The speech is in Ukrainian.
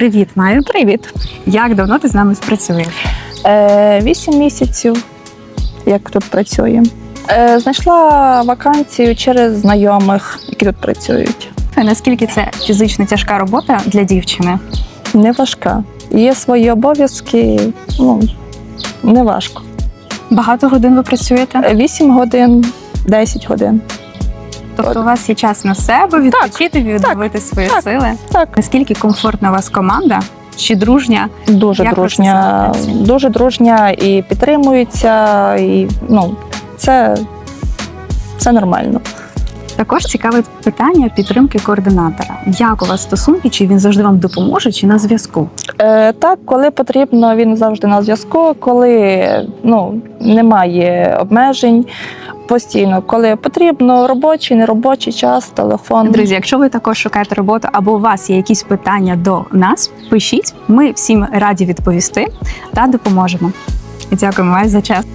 Привіт, Майя. Привіт. Як давно ти з нами спрацюєш? Е, Вісім місяців, як тут працюємо. Е, Знайшла вакансію через знайомих, які тут працюють. Наскільки це фізично тяжка робота для дівчини? Не важка. Є свої обов'язки, ну не важко. Багато годин ви працюєте? Е, Вісім годин, 10 годин. Тобто у вас є час на себе відпочити, відновити свої так. сили. Так, Наскільки комфортна у вас команда? Чи дружня? дуже Як дружня, дуже дружня і підтримується, і ну це, це нормально. Також цікаве питання підтримки координатора. Як у вас стосунки? Чи він завжди вам допоможе, чи на зв'язку? Е, так, коли потрібно, він завжди на зв'язку. Коли ну, немає обмежень постійно, коли потрібно робочий, неробочий час, телефон. Друзі, якщо ви також шукаєте роботу або у вас є якісь питання до нас, пишіть. Ми всім раді відповісти та допоможемо. І дякуємо вас за час.